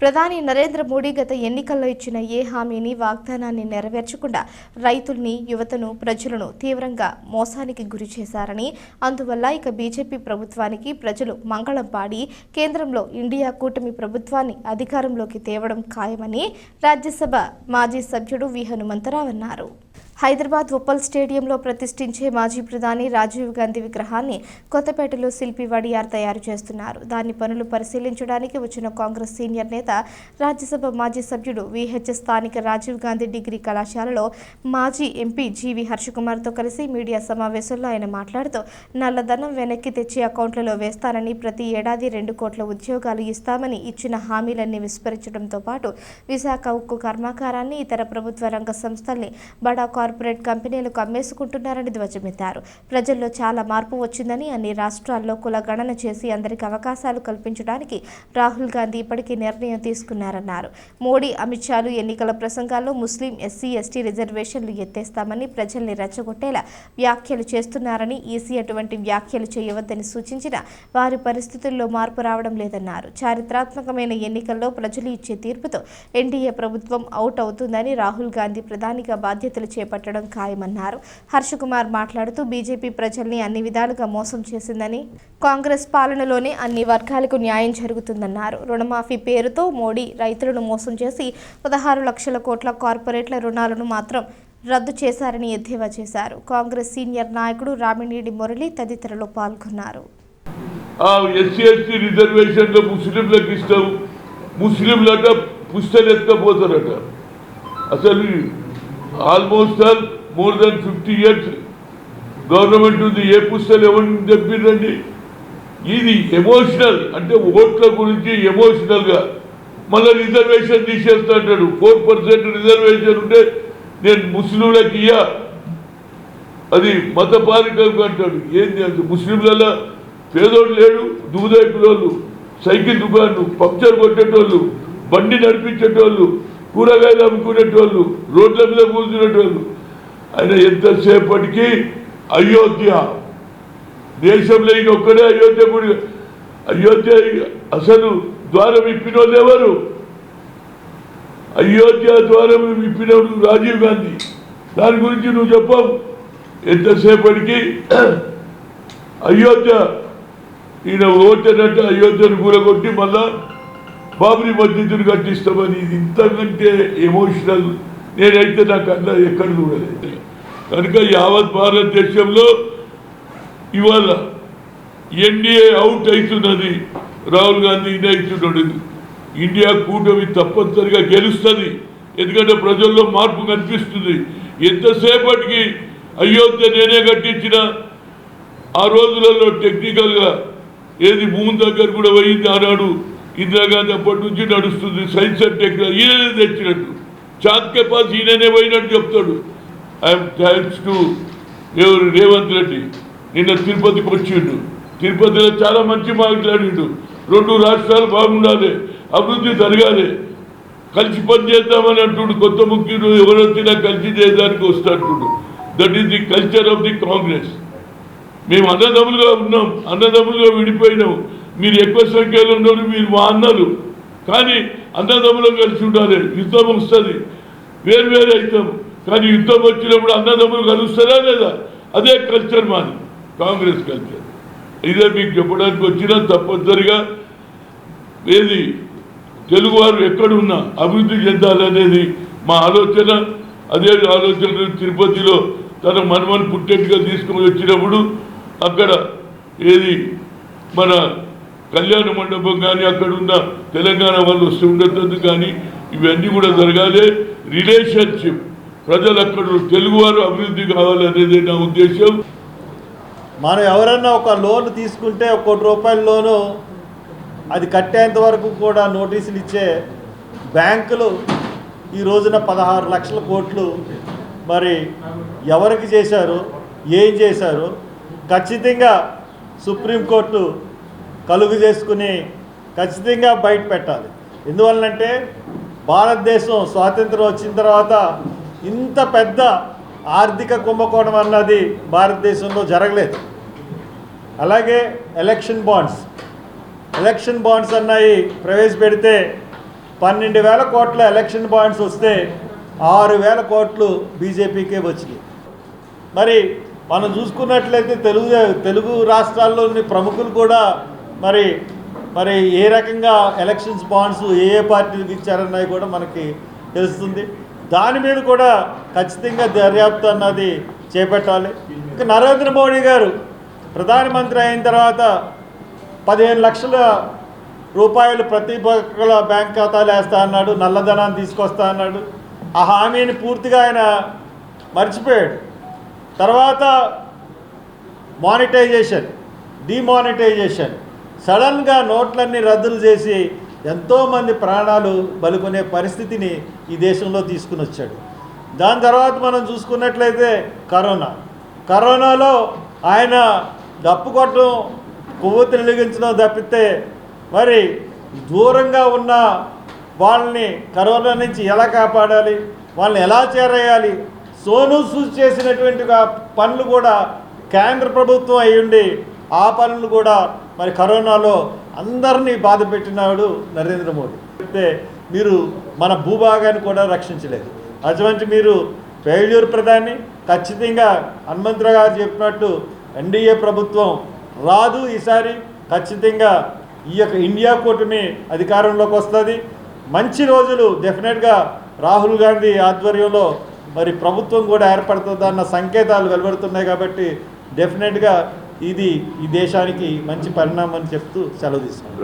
ప్రధాని నరేంద్ర మోడీ గత ఎన్నికల్లో ఇచ్చిన ఏ హామీని వాగ్దానాన్ని నెరవేర్చకుండా రైతుల్ని యువతను ప్రజలను తీవ్రంగా మోసానికి గురి చేశారని అందువల్ల ఇక బీజేపీ ప్రభుత్వానికి ప్రజలు మంగళం పాడి కేంద్రంలో ఇండియా కూటమి ప్రభుత్వాన్ని అధికారంలోకి తేవడం ఖాయమని రాజ్యసభ మాజీ సభ్యుడు వి హనుమంతరావు అన్నారు. హైదరాబాద్ ఉప్పల్ స్టేడియంలో ప్రతిష్ఠించే మాజీ ప్రధాని రాజీవ్ గాంధీ విగ్రహాన్ని కొత్తపేటలో శిల్పి వడియార్ తయారు చేస్తున్నారు. దాని పనులు పరిశీలించడానికి వచ్చిన కాంగ్రెస్ సీనియర్ నేత రాజ్యసభ మాజీ సభ్యుడు విహెచ్ స్థానిక రాజీవ్ గాంధీ డిగ్రీ కళాశాలలో మాజీ ఎంపీ జీవి హర్షకుమార్తో కలిసి మీడియా సమావేశంలో ఆయన మాట్లాడుతూ నల్లధనం వెనక్కి తెచ్చి అకౌంట్లలో వేస్తానని ప్రతి ఏడాది రెండు కోట్ల ఉద్యోగాలు ఇస్తామని ఇచ్చిన హామీలన్నీ విస్మరించడంతో పాటు విశాఖ ఉక్కు కర్మాగారాన్ని ఇతర ప్రభుత్వ రంగ సంస్థల్ని బడా కార్పొరేట్ కంపెనీలకు అమ్మేసుకుంటున్నారని ధ్వజమెత్తారు. ప్రజల్లో చాలా మార్పు వచ్చిందని అన్ని రాష్ట్రాల్లో కుల గణన చేసి అందరికి అవకాశాలు కల్పించడానికి రాహుల్ గాంధీ ఇప్పటికీ నిర్ణయం తీసుకున్నారన్నారు. మోడీ అమిత్ షాలు ఎన్నికల ప్రసంగాల్లో ముస్లిం ఎస్సీ ఎస్టీ రిజర్వేషన్లు ఎత్తేస్తామని ప్రజల్ని రెచ్చగొట్టేలా వ్యాఖ్యలు చేస్తున్నారని ఈసీ అటువంటి వ్యాఖ్యలు చేయవద్దని సూచించిన వారి పరిస్థితుల్లో మార్పు రావడం లేదన్నారు. చారిత్రాత్మకమైన ఎన్నికల్లో ప్రజలు ఇచ్చే తీర్పుతో ఎన్డీఏ ప్రభుత్వం అవుట్ అవుతుందని రాహుల్ గాంధీ ప్రధానిగా బాధ్యతలు పట్టడం ఖాయమన్నారు. హర్షకుమార్ మాట్లాడుతూ బీజేపీ ప్రజల్ని అన్ని విధాలుగా మోసం చేసిందని కాంగ్రెస్ పాలనలోనే అన్ని వర్గాలకు న్యాయం జరుగుతుందన్నారు. రుణమాఫీ పేరుతో మోడీ రైతులను మోసం చేసి పదహారు లక్షల కోట్ల కార్పొరేట్ల రుణాలను మాత్రం రద్దు చేశారని ఎద్దేవా చేశారు. కాంగ్రెస్ సీనియర్ నాయకుడు రామినేడి మురళి తదితరులు పాల్గొన్నారు. ఎస్సీ ఎస్టీ ముస్లింలకు ఇస్తాం ముస్లింలట పుస్తలు ఎత్తకపోతారట అసలు almost all more than fifty years government ఉంది ఏ పుస్తలు ఎవరిని తెప్పిందండి ఇది ఎమోషనల్ అంటే ఓట్ల గురించి ఎమోషనల్గా మళ్ళీ రిజర్వేషన్ తీసేస్తా అంటాడు. ఫోర్ పర్సెంట్ రిజర్వేషన్ ఉంటే నేను ముస్లింలకు ఇయ్యా. అది మతపారికలకు అంటాడు. ఏంది అది? ముస్లింల పేదోడు లేడు దూదైకులోళ్ళు సైకిల్ దుకాణం పంక్చర్ కొట్టేటోళ్ళు బండి నడిపించేటోళ్ళు కూరగాయలు అమ్ముకునేటోళ్ళు రోడ్ల మీద కూర్చునేటోళ్ళు. ఆయన ఎంతసేపటికి అయోధ్య? దేశంలో ఈయన ఒక్కడే అయోధ్య గుడి. అయోధ్య అసలు ద్వారం ఇప్పిన ఎవరు? అయోధ్య ద్వారం విప్పినప్పుడు రాజీవ్ గాంధీ. దాని గురించి నువ్వు చెప్పావు. ఎంతసేపటికి అయోధ్య? ఈయన ఓటనట్టు అయోధ్యను కూరగొట్టి మళ్ళా బాబుని మస్జిద్దును కట్టిస్తామని ఇది ఇంతకంటే ఎమోషనల్ నేనైతే నాకు అన్న ఎక్కడ చూడలేదు. కనుక యావత్ భారతదేశంలో ఇవాళ ఎన్డీఏ అవుట్ అవుతున్నది రాహుల్ గాంధీ ఇది అవుతున్నాడు ఇండియా కూటమి తప్పనిసరిగా గెలుస్తుంది. ఎందుకంటే ప్రజల్లో మార్పు కనిపిస్తుంది. ఎంతసేపటికి అయోధ్య నేనే కట్టించిన? ఆ రోజులలో టెక్నికల్గా ఏది భూమి దగ్గర కూడా పోయింది ఆనాడు. ఇందిరాగాంధీ అప్పటి నుంచి నడుస్తుంది సైన్స్ అండ్ టెక్నాలజీ. ఈయననే తెచ్చినట్టు. చాత్కే పాస్ ఈయననే పోయినట్టు చెప్తాడు. ఐఎమ్ థ్యాంక్స్ టు ఎవరు రేవంత్ రెడ్డి. నిన్న తిరుపతికి వచ్చిండు. తిరుపతిలో చాలా మంచి మాట్లాడిండు రెండు రాష్ట్రాలు బాగుండాలి అభివృద్ధి జరగాలి. కలిసి పని అంటుడు. కొత్త ముఖ్యుడు ఎవరొచ్చినా కలిసి చేయడానికి వస్తాడు that is the culture of the congress మేము అన్నదమ్ములుగా ఉన్నాం. అన్నదమ్ములుగా విడిపోయినాం. మీరు ఎక్కువ సంఖ్యలో ఉన్నారు మీరు మా అన్నలు కానీ అన్నదమ్ములం కలిసి ఉండాలి. యుద్ధం వస్తుంది. వేరు వేరు అవుతాం. కానీ యుద్ధం వచ్చినప్పుడు అన్నదమ్ములు కలుస్తారా లేదా? అదే కల్చర్ మాది. కాంగ్రెస్ కల్చర్ ఇదే మీకు చెప్పడానికి వచ్చినా తప్పనిసరిగా ఏది? తెలుగువారు ఎక్కడున్నా అభివృద్ధి చెందాలనేది మా ఆలోచన. అదే ఆలోచన తిరుపతిలో తన మనమని పుట్టేట్టుగా తీసుకుని వచ్చినప్పుడు అక్కడ ఏది? మన కళ్యాణ మండపం కానీ అక్కడ ఉన్న తెలంగాణ వాళ్ళు వస్తూ ఉండదు కానీ ఇవన్నీ కూడా జరగాలి. రిలేషన్షిప్. ప్రజలు అక్కడ తెలుగువారు అభివృద్ధి కావాలనేది నా ఉద్దేశం. మనం ఎవరన్నా ఒక లోన్ తీసుకుంటే ఒక కోటి రూపాయల లోను అది కట్టేంత వరకు కూడా నోటీసులు ఇచ్చే బ్యాంకులు ఈ రోజున పదహారు లక్షల కోట్లు మరి ఎవరికి చేశారు? ఏం చేశారు? ఖచ్చితంగా సుప్రీంకోర్టు కలుగు చేసుకుని ఖచ్చితంగా బయట పెట్టాలి. ఎందువల్లంటే భారతదేశం స్వాతంత్రం వచ్చిన తర్వాత ఇంత పెద్ద ఆర్థిక కుంభకోణం అన్నది భారతదేశంలో జరగలేదు. అలాగే ఎలక్షన్ బాండ్స్ ఎలక్షన్ బాండ్స్ అన్నాయి ప్రవేశపెడితే పన్నెండు వేల కోట్ల ఎలక్షన్ బాండ్స్ వస్తే ఆరు వేల కోట్లు బీజేపీకే వచ్చినాయి. మరి మనం చూసుకున్నట్లయితే తెలుగు తెలుగు రాష్ట్రాల్లోని ప్రముఖులు కూడా మరి మరి ఏ రకంగా ఎలక్షన్స్ బాండ్స్ ఏ ఏ పార్టీలకు ఇచ్చారన్నది కూడా మనకి తెలుస్తుంది. దాని మీద కూడా ఖచ్చితంగా దర్యాప్తు అన్నది చేపట్టాలి. ఇక నరేంద్ర మోడీ గారు ప్రధానమంత్రి అయిన తర్వాత పదిహేను లక్షల రూపాయలు ప్రతి ఒక్కల బ్యాంక్ ఖాతాలు వేస్తా అన్నాడు నల్లధనాన్ని తీసుకొస్తా అన్నాడు. ఆ హామీని పూర్తిగా ఆయన మర్చిపోయాడు. తర్వాత మానిటైజేషన్ డిమానిటైజేషన్ సడన్గా నోట్లన్నీ రద్దులు చేసి ఎంతోమంది ప్రాణాలు బలుకునే పరిస్థితిని ఈ దేశంలో తీసుకుని వచ్చాడు. దాని తర్వాత మనం చూసుకున్నట్లయితే కరోనా. కరోనాలో ఆయన డప్పు కొట్టడం కొవ్వొత్తి నిలిగించడం తప్పితే మరి దూరంగా ఉన్న వాళ్ళని కరోనా నుంచి ఎలా కాపాడాలి వాళ్ళని ఎలా చేరేయాలి సోను సూద్ చేసినటువంటి పనులు కూడా కేంద్ర ప్రభుత్వం అయ్యుండి ఆ పనులు కూడా మరి కరోనాలో అందరినీ బాధ పెట్టినాడు నరేంద్ర మోడీ. అయితే మీరు మన భూభాగాన్ని కూడా రక్షించలేదు. అటువంటి మీరు ఫెయిల్యూర్ ప్రధాని ఖచ్చితంగా హనుమంతరావు గారు చెప్పినట్టు ఎన్డీఏ ప్రభుత్వం రాదు ఈసారి ఖచ్చితంగా ఈ యొక్క ఇండియా కూటమి అధికారంలోకి వస్తుంది. మంచి రోజులు డెఫినెట్గా రాహుల్ గాంధీ ఆధ్వర్యంలో మరి ప్రభుత్వం కూడా ఏర్పడుతుందన్న సంకేతాలు వెలువడుతున్నాయి కాబట్టి డెఫినెట్గా ఇది ఈ దేశానికి మంచి పరిణామం అని చెప్తూ సెలవు తీసుకుంటాం